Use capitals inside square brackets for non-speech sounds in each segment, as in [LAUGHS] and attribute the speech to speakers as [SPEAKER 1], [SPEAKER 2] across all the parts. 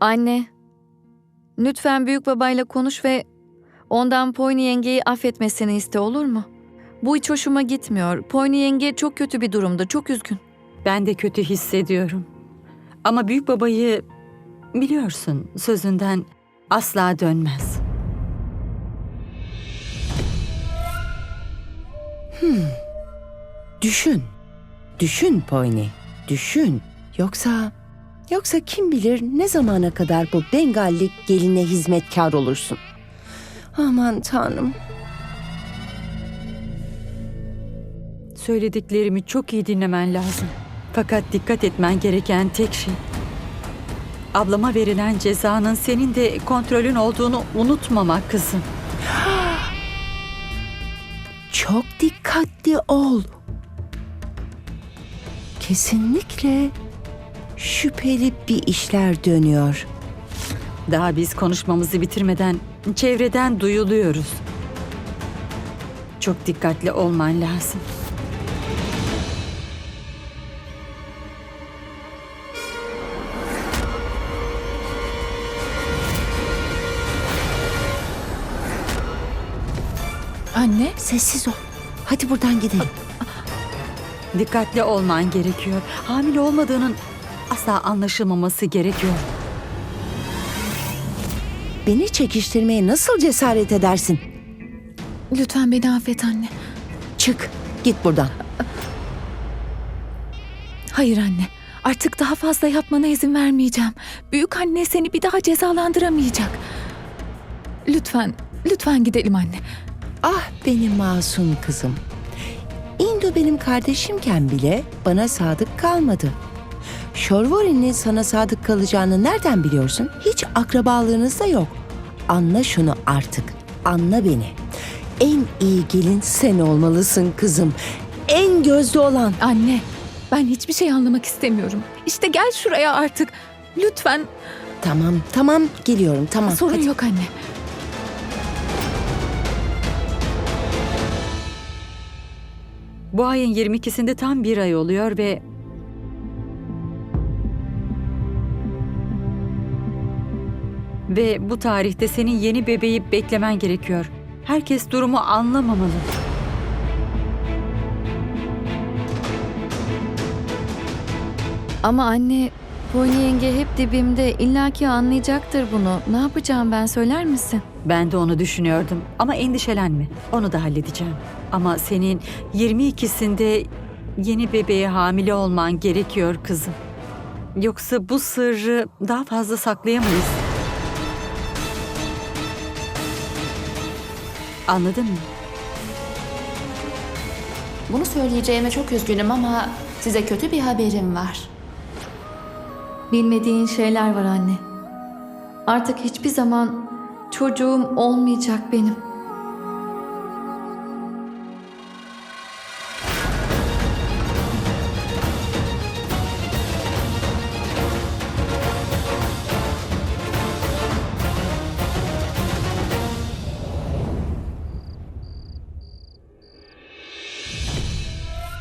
[SPEAKER 1] Anne, lütfen büyük babayla konuş ve ondan Poyni yengeyi affetmesini iste olur mu? Bu hiç hoşuma gitmiyor. Poyni yenge çok kötü bir durumda, çok üzgün.
[SPEAKER 2] Ben de kötü hissediyorum. Ama büyük babayı biliyorsun sözünden asla dönmez.
[SPEAKER 3] Düşün. Düşün Poyni. Düşün. Yoksa... Yoksa kim bilir ne zamana kadar bu Bengalli geline hizmetkar olursun. Aman tanrım.
[SPEAKER 2] Söylediklerimi çok iyi dinlemen lazım. Fakat dikkat etmen gereken tek şey ablama verilen cezanın senin de kontrolün olduğunu unutmamak kızım. [GASPS]
[SPEAKER 3] Çok dikkatli ol. Kesinlikle şüpheli bir işler dönüyor.
[SPEAKER 2] Daha biz konuşmamızı bitirmeden çevreden duyuluyoruz. Çok dikkatli olman lazım.
[SPEAKER 4] Anne,
[SPEAKER 3] Sessiz ol. Hadi buradan gidelim.
[SPEAKER 2] Dikkatli olman gerekiyor. Hamile olmadığının asla anlaşılmaması gerekiyor.
[SPEAKER 3] Beni çekiştirmeye nasıl cesaret edersin?
[SPEAKER 4] lütfen beni affet anne.
[SPEAKER 3] Çık, git buradan.
[SPEAKER 4] Hayır anne. Artık daha fazla yapmana izin vermeyeceğim. Büyük anne seni bir daha cezalandıramayacak. Lütfen, lütfen gidelim anne.
[SPEAKER 3] Ah benim masum kızım. Indu benim kardeşimken bile bana sadık kalmadı. Şorvori'nin sana sadık kalacağını nereden biliyorsun? Hiç akrabalığınız da yok. Anla şunu artık. Anla beni. En iyi gelin sen olmalısın kızım. En gözde olan.
[SPEAKER 4] Anne, ben hiçbir şey anlamak istemiyorum. İşte gel şuraya artık. Lütfen.
[SPEAKER 3] Tamam, tamam geliyorum tamam.
[SPEAKER 4] Sorun
[SPEAKER 3] hadi.
[SPEAKER 4] yok anne.
[SPEAKER 2] Bu ayın 22'sinde tam bir ay oluyor ve... Ve bu tarihte senin yeni bebeği beklemen gerekiyor. Herkes durumu anlamamalı.
[SPEAKER 1] Ama anne, Poyni yenge hep dibimde. İlla ki anlayacaktır bunu. Ne yapacağım ben söyler misin?
[SPEAKER 2] Ben de onu düşünüyordum ama endişelenme. Onu da halledeceğim. Ama senin 22'sinde yeni bebeğe hamile olman gerekiyor kızım. Yoksa bu sırrı daha fazla saklayamayız. Anladın mı?
[SPEAKER 5] Bunu söyleyeceğime çok üzgünüm ama size kötü bir haberim var.
[SPEAKER 1] Bilmediğin şeyler var anne. Artık hiçbir zaman çocuğum olmayacak benim.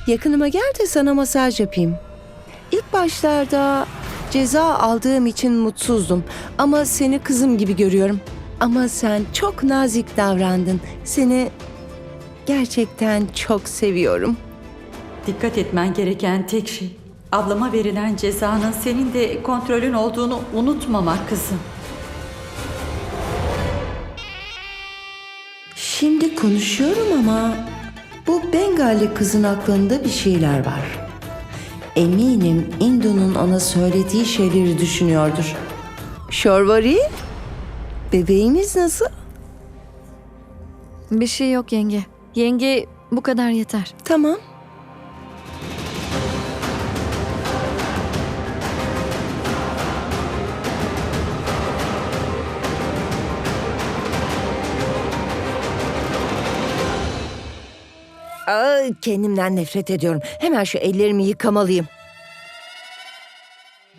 [SPEAKER 3] Yakınıma gel de sana masaj yapayım. İlk başlarda ceza aldığım için mutsuzdum ama seni kızım gibi görüyorum. Ama sen çok nazik davrandın. Seni gerçekten çok seviyorum.
[SPEAKER 2] Dikkat etmen gereken tek şey ablama verilen cezanın senin de kontrolün olduğunu unutmamak kızım.
[SPEAKER 3] Şimdi konuşuyorum ama bu Bengali kızın aklında bir şeyler var. Eminim Indu'nun ona söylediği şeyleri düşünüyordur. Şorvari, bebeğimiz nasıl?
[SPEAKER 1] Bir şey yok yenge. Yenge bu kadar yeter.
[SPEAKER 3] Tamam. Aa, kendimden nefret ediyorum. Hemen şu ellerimi yıkamalıyım.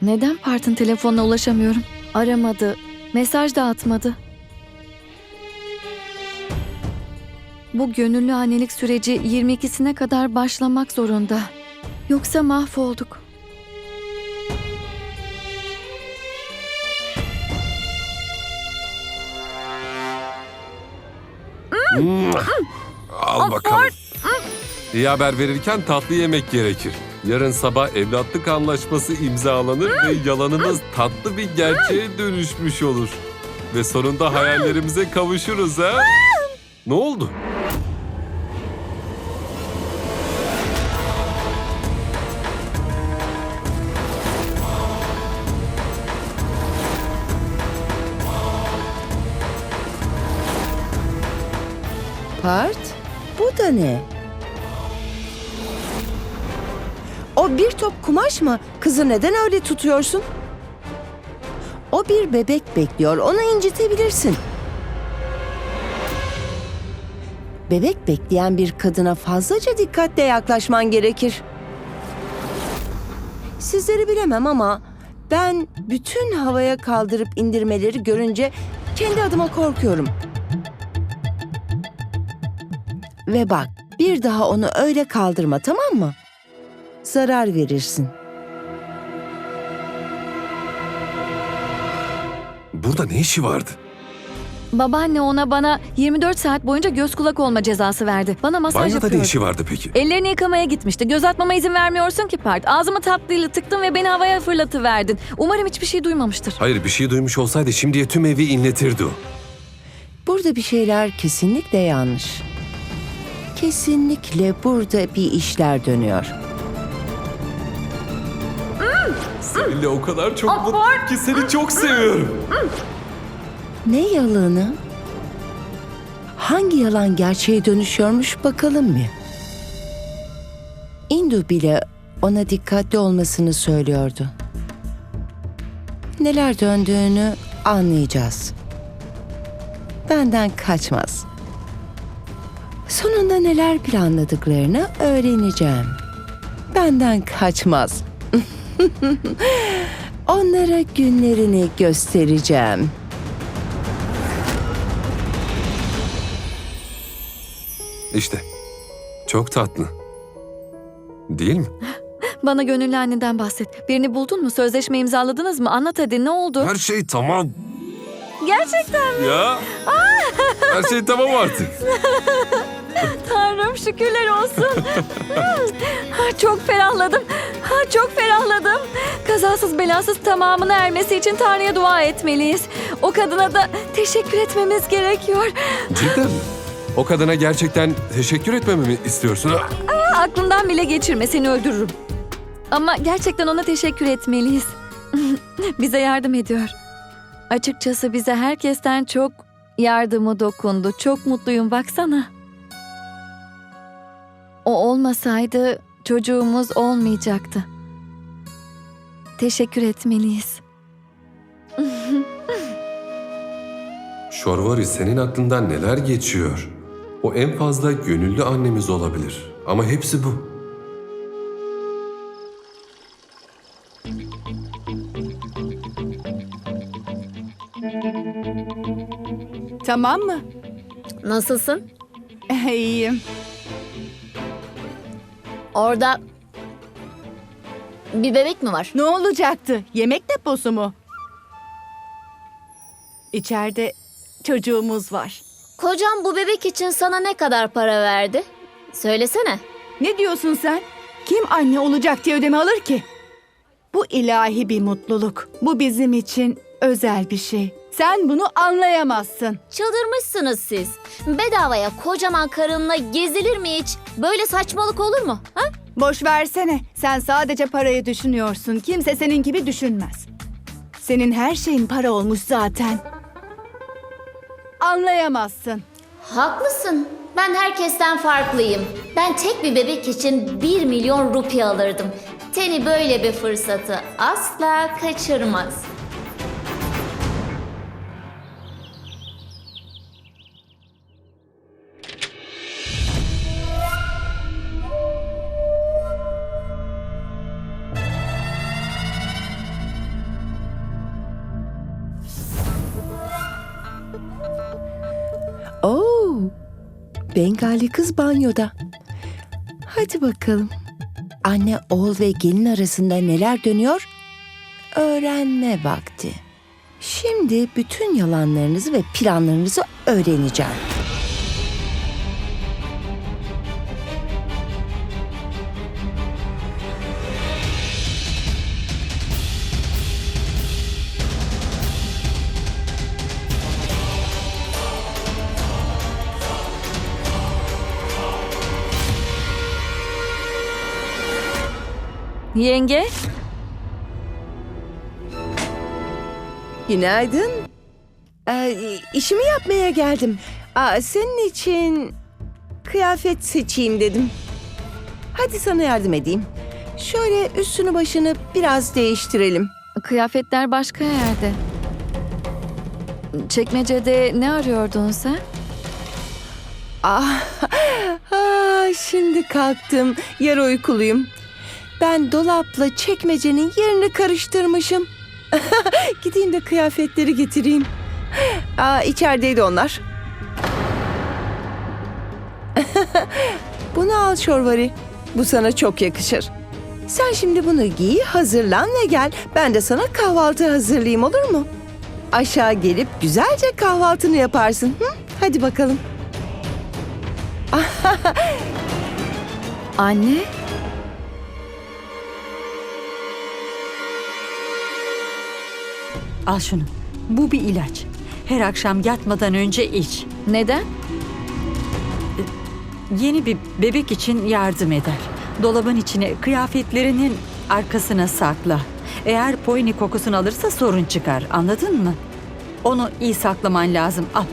[SPEAKER 1] Neden Part'ın telefonuna ulaşamıyorum? Aramadı, mesaj da atmadı. Bu gönüllü annelik süreci 22'sine kadar başlamak zorunda. Yoksa mahvolduk. Hmm. Hmm.
[SPEAKER 6] Al bakalım. İyi haber verirken tatlı yemek gerekir. Yarın sabah evlatlık anlaşması imzalanır ve yalanımız tatlı bir gerçeğe dönüşmüş olur. Ve sonunda hayallerimize kavuşuruz ha? Ne oldu?
[SPEAKER 3] Part, bu da ne? Kumaş mı? Kızı neden öyle tutuyorsun? O bir bebek bekliyor. Onu incitebilirsin. Bebek bekleyen bir kadına fazlaca dikkatle yaklaşman gerekir. Sizleri bilemem ama ben bütün havaya kaldırıp indirmeleri görünce kendi adıma korkuyorum. Ve bak, bir daha onu öyle kaldırma tamam mı? Zarar verirsin.
[SPEAKER 6] Burada ne işi vardı?
[SPEAKER 1] Babaanne ona bana 24 saat boyunca göz kulak olma cezası verdi. Bana masaj
[SPEAKER 6] Banyoda ne
[SPEAKER 1] yapıyordu.
[SPEAKER 6] işi vardı peki?
[SPEAKER 1] Ellerini yıkamaya gitmişti. Göz atmama izin vermiyorsun ki Part. Ağzımı tatlıyla tıktın ve beni havaya fırlatıverdin. Umarım hiçbir şey duymamıştır.
[SPEAKER 6] Hayır bir şey duymuş olsaydı şimdiye tüm evi inletirdi o.
[SPEAKER 3] Burada bir şeyler kesinlikle yanlış. Kesinlikle burada bir işler dönüyor.
[SPEAKER 6] Seninle o kadar çok mutluyum ki seni çok seviyorum.
[SPEAKER 3] Ne yalanı? Hangi yalan gerçeğe dönüşüyormuş bakalım bir. Indu bile ona dikkatli olmasını söylüyordu. Neler döndüğünü anlayacağız. Benden kaçmaz. Sonunda neler planladıklarını öğreneceğim. Benden kaçmaz. [LAUGHS] Onlara günlerini göstereceğim.
[SPEAKER 6] İşte çok tatlı. Değil mi? [LAUGHS]
[SPEAKER 1] Bana gönüllü anneden bahset. Birini buldun mu? Sözleşme imzaladınız mı? Anlat hadi ne oldu?
[SPEAKER 6] Her şey tamam.
[SPEAKER 1] Gerçekten mi?
[SPEAKER 6] Ya. Her şey tamam artık. [LAUGHS]
[SPEAKER 1] Tanrım şükürler olsun. ha, çok ferahladım. Ha, çok ferahladım. Kazasız belasız tamamına ermesi için Tanrı'ya dua etmeliyiz. O kadına da teşekkür etmemiz gerekiyor.
[SPEAKER 6] Cidden mi? O kadına gerçekten teşekkür etmemi mi istiyorsun? ha?
[SPEAKER 1] Aklından bile geçirme seni öldürürüm. Ama gerçekten ona teşekkür etmeliyiz. [LAUGHS] bize yardım ediyor. Açıkçası bize herkesten çok yardımı dokundu. Çok mutluyum baksana. O olmasaydı çocuğumuz olmayacaktı. Teşekkür etmeliyiz. [LAUGHS]
[SPEAKER 6] Şorvari senin aklından neler geçiyor? O en fazla gönüllü annemiz olabilir. Ama hepsi bu.
[SPEAKER 7] Tamam mı?
[SPEAKER 8] Nasılsın? [LAUGHS]
[SPEAKER 7] İyiyim.
[SPEAKER 8] Orada bir bebek mi var?
[SPEAKER 7] Ne olacaktı? Yemek deposu mu? İçeride çocuğumuz var.
[SPEAKER 8] Kocam bu bebek için sana ne kadar para verdi? Söylesene.
[SPEAKER 7] Ne diyorsun sen? Kim anne olacak diye ödeme alır ki? Bu ilahi bir mutluluk. Bu bizim için özel bir şey. Sen bunu anlayamazsın.
[SPEAKER 8] Çıldırmışsınız siz. Bedavaya kocaman karınla gezilir mi hiç? Böyle saçmalık olur mu? Ha?
[SPEAKER 7] Boş versene. Sen sadece parayı düşünüyorsun. Kimse senin gibi düşünmez. Senin her şeyin para olmuş zaten. Anlayamazsın.
[SPEAKER 8] Haklısın. Ben herkesten farklıyım. Ben tek bir bebek için bir milyon rupi alırdım. Teni böyle bir fırsatı asla kaçırmaz.
[SPEAKER 3] Bengali kız banyoda. Hadi bakalım. Anne, oğul ve gelin arasında neler dönüyor? Öğrenme vakti. Şimdi bütün yalanlarınızı ve planlarınızı öğreneceğim.
[SPEAKER 1] Yenge,
[SPEAKER 3] Günaydın. Ee, işimi yapmaya geldim. Aa, senin için kıyafet seçeyim dedim. Hadi sana yardım edeyim. Şöyle üstünü başını biraz değiştirelim.
[SPEAKER 1] kıyafetler başka yerde. Çekmecede ne arıyordun sen?
[SPEAKER 3] Ah, [LAUGHS] ah, şimdi kalktım. Yarı uykuluyum. Ben dolapla çekmecenin yerini karıştırmışım. [LAUGHS] Gideyim de kıyafetleri getireyim. Aa, içerideydi onlar. [LAUGHS] bunu al Şorvari. Bu sana çok yakışır. Sen şimdi bunu giy, hazırlan ve gel. Ben de sana kahvaltı hazırlayayım olur mu? Aşağı gelip güzelce kahvaltını yaparsın. Hı? Hadi bakalım. [LAUGHS]
[SPEAKER 1] Anne,
[SPEAKER 2] Al şunu. Bu bir ilaç. Her akşam yatmadan önce iç.
[SPEAKER 1] neden?
[SPEAKER 2] Yeni bir bebek için yardım eder. Dolabın içine kıyafetlerinin arkasına sakla. Eğer poini kokusunu alırsa sorun çıkar. Anladın mı? Onu iyi saklaman lazım. Al.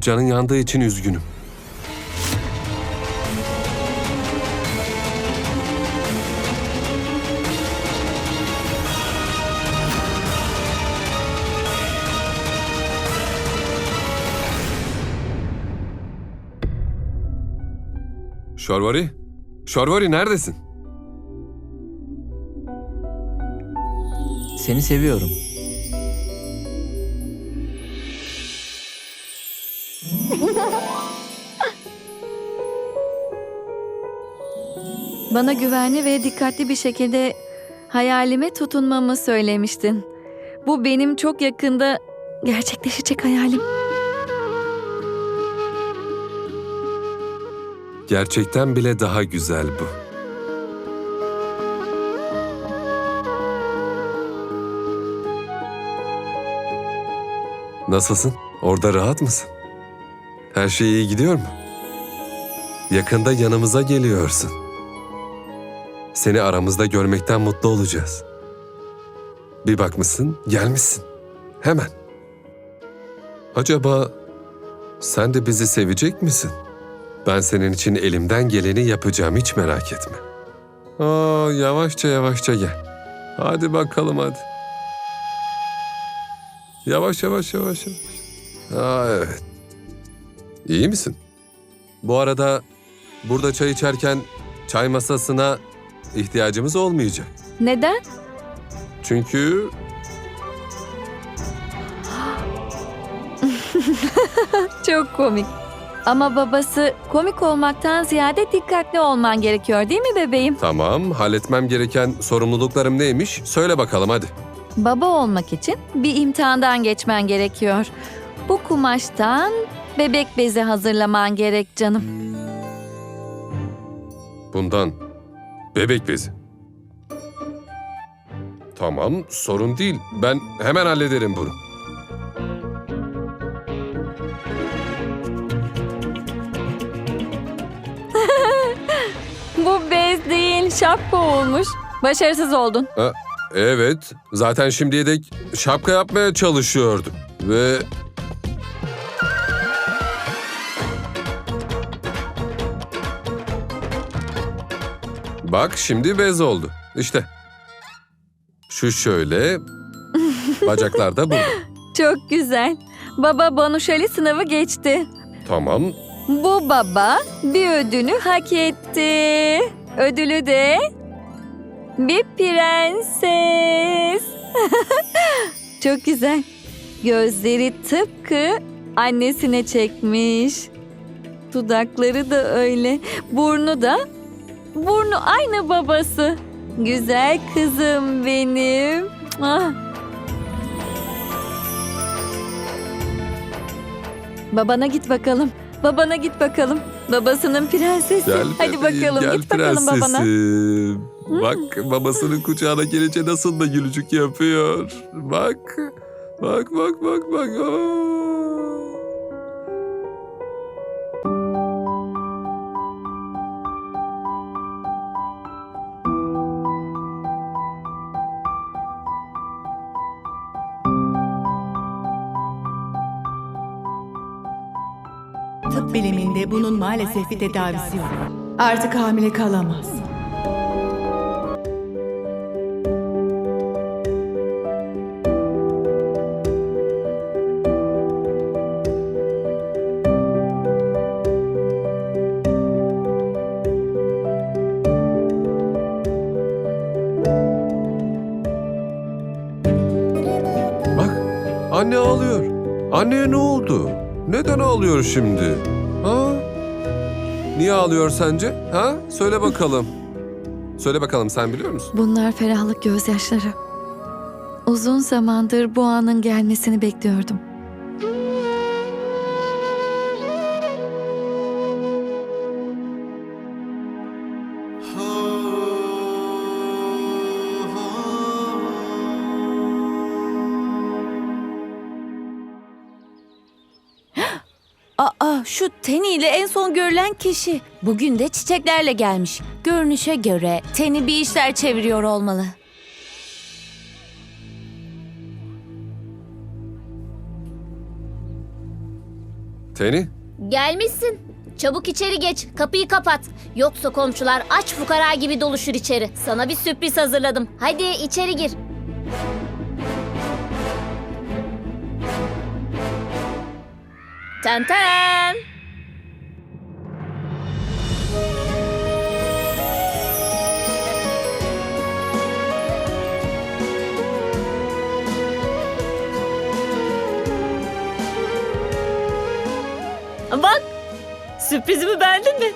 [SPEAKER 6] Canın yandığı için üzgünüm. Şorvari? Şorvari neredesin?
[SPEAKER 9] Seni seviyorum.
[SPEAKER 1] Bana güvenli ve dikkatli bir şekilde hayalime tutunmamı söylemiştin. Bu benim çok yakında gerçekleşecek hayalim.
[SPEAKER 6] Gerçekten bile daha güzel bu. Nasılsın? Orada rahat mısın? Her şey iyi gidiyor mu? Yakında yanımıza geliyorsun. Seni aramızda görmekten mutlu olacağız. Bir bakmışsın, gelmişsin. Hemen. Acaba sen de bizi sevecek misin? Ben senin için elimden geleni yapacağım hiç merak etme. Aa, yavaşça yavaşça gel. Hadi bakalım hadi. Yavaş yavaş yavaş yavaş. Aa, evet. İyi misin? Bu arada burada çay içerken çay masasına ihtiyacımız olmayacak.
[SPEAKER 1] Neden?
[SPEAKER 6] Çünkü [LAUGHS]
[SPEAKER 1] Çok komik. Ama babası komik olmaktan ziyade dikkatli olman gerekiyor değil mi bebeğim?
[SPEAKER 6] tamam halletmem gereken sorumluluklarım neymiş? Söyle bakalım hadi.
[SPEAKER 1] Baba olmak için bir imtihandan geçmen gerekiyor. Bu kumaştan bebek bezi hazırlaman gerek canım.
[SPEAKER 6] Bundan bebek bezi. Tamam, sorun değil. Ben hemen hallederim bunu. [LAUGHS]
[SPEAKER 1] Bu bez değil şapka olmuş. Başarısız oldun.
[SPEAKER 6] Ha, evet, zaten şimdiye dek şapka yapmaya çalışıyordum. Ve... Bak şimdi bez oldu. İşte. Şu şöyle, [LAUGHS] bacaklar da burada.
[SPEAKER 1] Çok güzel. Baba Banuşali sınavı geçti.
[SPEAKER 6] Tamam,
[SPEAKER 1] Bu baba bir ödülü hak etti. Ödülü de bir prenses. [LAUGHS] Çok güzel. Gözleri tıpkı annesine çekmiş. Dudakları da öyle. Burnu da burnu aynı babası. Güzel kızım benim. Ah. Babana git bakalım. Babana git bakalım. Babasının prensesi.
[SPEAKER 6] Gel
[SPEAKER 1] Hadi
[SPEAKER 6] bebeğim,
[SPEAKER 1] bakalım
[SPEAKER 6] gel
[SPEAKER 1] git bakalım babana.
[SPEAKER 6] Bak babasının kucağına gelince nasıl da gülücük yapıyor. Bak. Bak bak bak bak. Aa.
[SPEAKER 7] Tıp biliminde bunun maalesef bir tedavisi yok. Artık hamile kalamaz.
[SPEAKER 6] Neden ağlıyor şimdi? Ha? Niye ağlıyor sence? Ha? Söyle bakalım. Söyle bakalım sen biliyor musun?
[SPEAKER 1] Bunlar ferahlık gözyaşları. Uzun zamandır bu anın gelmesini bekliyordum.
[SPEAKER 9] Şu Teni ile en son görülen kişi. Bugün de çiçeklerle gelmiş. Görünüşe göre Teni bir işler çeviriyor olmalı.
[SPEAKER 6] Teni?
[SPEAKER 8] Gelmişsin. Çabuk içeri geç. Kapıyı kapat. Yoksa komşular aç fukara gibi doluşur içeri. Sana bir sürpriz hazırladım. Hadi içeri gir. Ten ten.
[SPEAKER 9] Bak sürprizimi beğendin mi?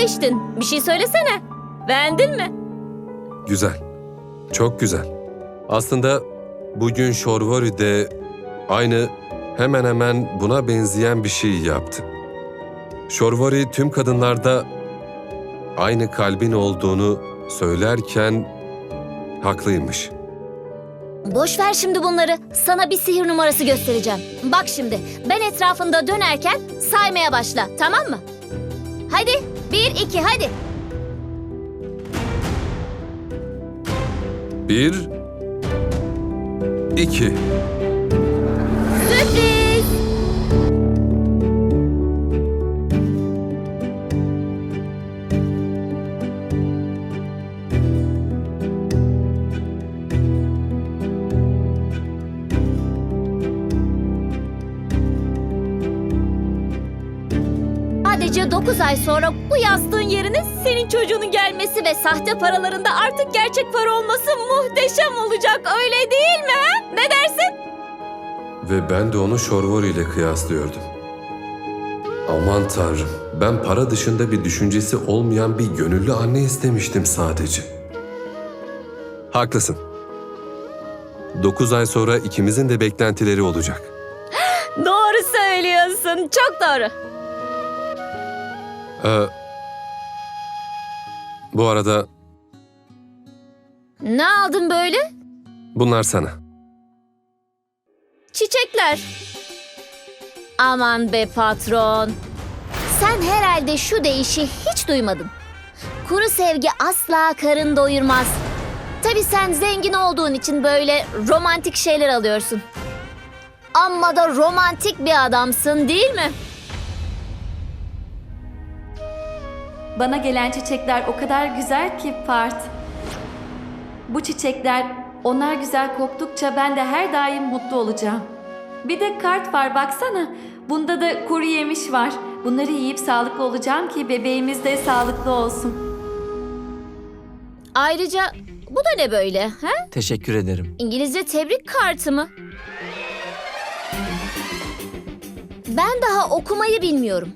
[SPEAKER 8] Sessizleştin. Bir şey söylesene. Beğendin mi?
[SPEAKER 6] Güzel. Çok güzel. Aslında bugün Şorvori'de aynı hemen hemen buna benzeyen bir şey yaptı. Şorvori tüm kadınlarda aynı kalbin olduğunu söylerken haklıymış.
[SPEAKER 8] Boş ver şimdi bunları. Sana bir sihir numarası göstereceğim. Bak şimdi. Ben etrafında dönerken saymaya başla. Tamam mı? Hadi. Bir, iki, hadi.
[SPEAKER 6] Bir, iki.
[SPEAKER 8] Sadece 9 ay sonra bu yastığın yerine senin çocuğunun gelmesi ve sahte paralarında artık gerçek para olması muhteşem olacak öyle değil mi? ha? Ne dersin?
[SPEAKER 6] Ve ben de onu Şorvori ile kıyaslıyordum. Aman tanrım, ben para dışında bir düşüncesi olmayan bir gönüllü anne istemiştim sadece. Haklısın. Dokuz ay sonra ikimizin de beklentileri olacak. [GASPS]
[SPEAKER 8] Doğru söylüyorsun. Çok doğru.
[SPEAKER 6] Ee, bu arada
[SPEAKER 8] Ne aldın böyle?
[SPEAKER 6] bunlar sana.
[SPEAKER 8] Çiçekler. Aman be patron. Sen herhalde şu deyişi hiç duymadın. Kuru sevgi asla karın doyurmaz. Tabii sen zengin olduğun için böyle romantik şeyler alıyorsun. Amma da romantik bir adamsın değil mi?
[SPEAKER 10] Bana gelen çiçekler o kadar güzel ki Part. Bu çiçekler onlar güzel koktukça ben de her daim mutlu olacağım. Bir de kart var baksana. Bunda da kuru yemiş var. Bunları yiyip sağlıklı olacağım ki bebeğimiz de sağlıklı olsun.
[SPEAKER 8] Ayrıca bu da ne böyle? He?
[SPEAKER 11] Teşekkür ederim.
[SPEAKER 8] İngilizce tebrik kartı mı? Ben daha okumayı bilmiyorum.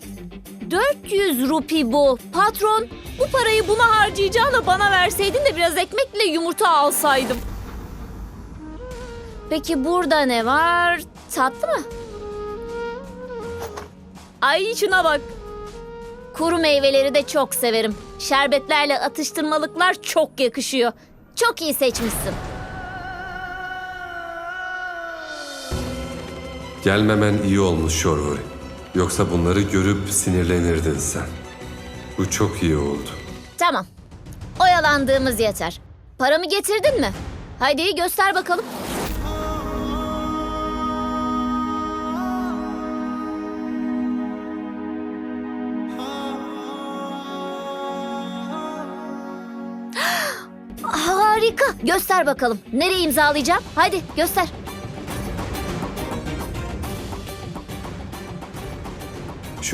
[SPEAKER 8] 400 rupi bu. Patron, bu parayı buna harcayacağına bana verseydin de biraz ekmekle yumurta alsaydım. Peki burada ne var? Tatlı mı? Ay şuna bak. Kuru meyveleri de çok severim. Şerbetlerle atıştırmalıklar çok yakışıyor. Çok iyi seçmişsin.
[SPEAKER 6] Gelmemen iyi olmuş Şorvori. Yoksa bunları görüp sinirlenirdin sen. Bu çok iyi oldu.
[SPEAKER 8] Tamam. Oyalandığımız yeter. Paramı getirdin mi? Haydi göster bakalım. [GASPS] Harika. Göster bakalım. Nereye imzalayacağım? Haydi göster.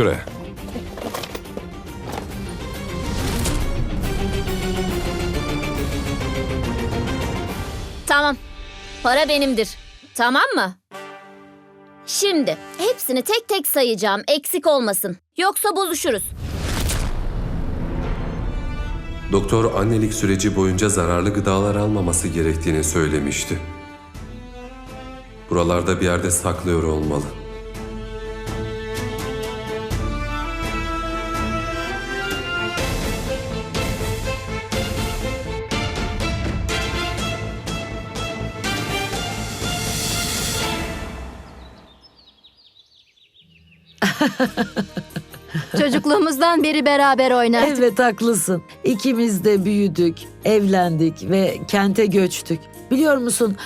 [SPEAKER 6] Şuraya.
[SPEAKER 8] Tamam. Para benimdir. Tamam mı? Şimdi hepsini tek tek sayacağım. Eksik olmasın. Yoksa bozuşuruz.
[SPEAKER 6] Doktor annelik süreci boyunca zararlı gıdalar almaması gerektiğini söylemişti. Buralarda bir yerde saklıyor olmalı. [LAUGHS]
[SPEAKER 12] Çocukluğumuzdan beri beraber oynardık.
[SPEAKER 11] Evet haklısın. İkimiz de büyüdük, evlendik ve kente göçtük. Biliyor musun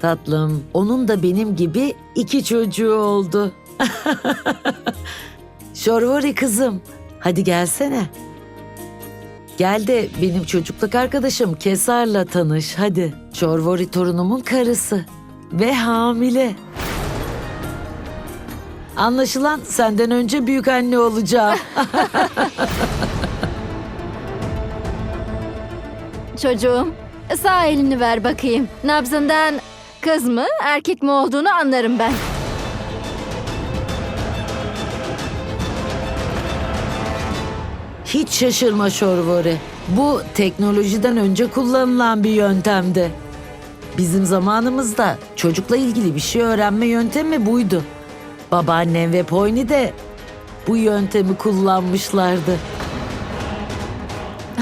[SPEAKER 11] tatlım onun da benim gibi iki çocuğu oldu. [LAUGHS] Şorvori kızım hadi gelsene. Gel de benim çocukluk arkadaşım Kesar'la tanış hadi. Şorvori torunumun karısı ve hamile. Anlaşılan senden önce büyük anne olacağım. [LAUGHS]
[SPEAKER 12] Çocuğum, sağ elini ver bakayım. Nabzından kız mı, erkek mi olduğunu anlarım ben.
[SPEAKER 11] Hiç şaşırma Şorvore. Bu teknolojiden önce kullanılan bir yöntemdi. Bizim zamanımızda çocukla ilgili bir şey öğrenme yöntemi buydu. Babaannem ve Poyni de bu yöntemi kullanmışlardı.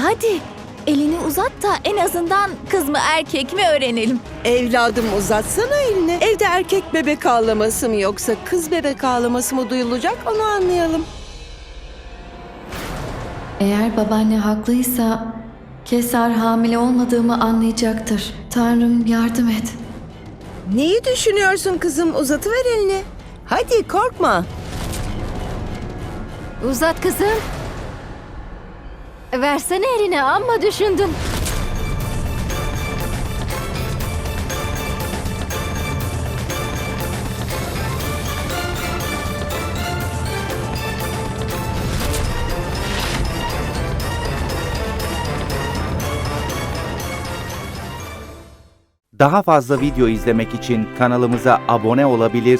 [SPEAKER 4] Hadi elini uzat da en azından kız mı erkek mi öğrenelim.
[SPEAKER 3] Evladım uzatsana elini. Evde erkek bebek ağlaması mı yoksa kız bebek ağlaması mı duyulacak onu anlayalım.
[SPEAKER 1] Eğer babaanne haklıysa Kesar hamile olmadığımı anlayacaktır. Tanrım yardım et.
[SPEAKER 3] Neyi düşünüyorsun kızım? Uzatıver elini.
[SPEAKER 13] Hadi korkma.
[SPEAKER 12] Uzat kızım. Versene elini amma düşündün.
[SPEAKER 14] Daha fazla video izlemek için kanalımıza abone olabilir,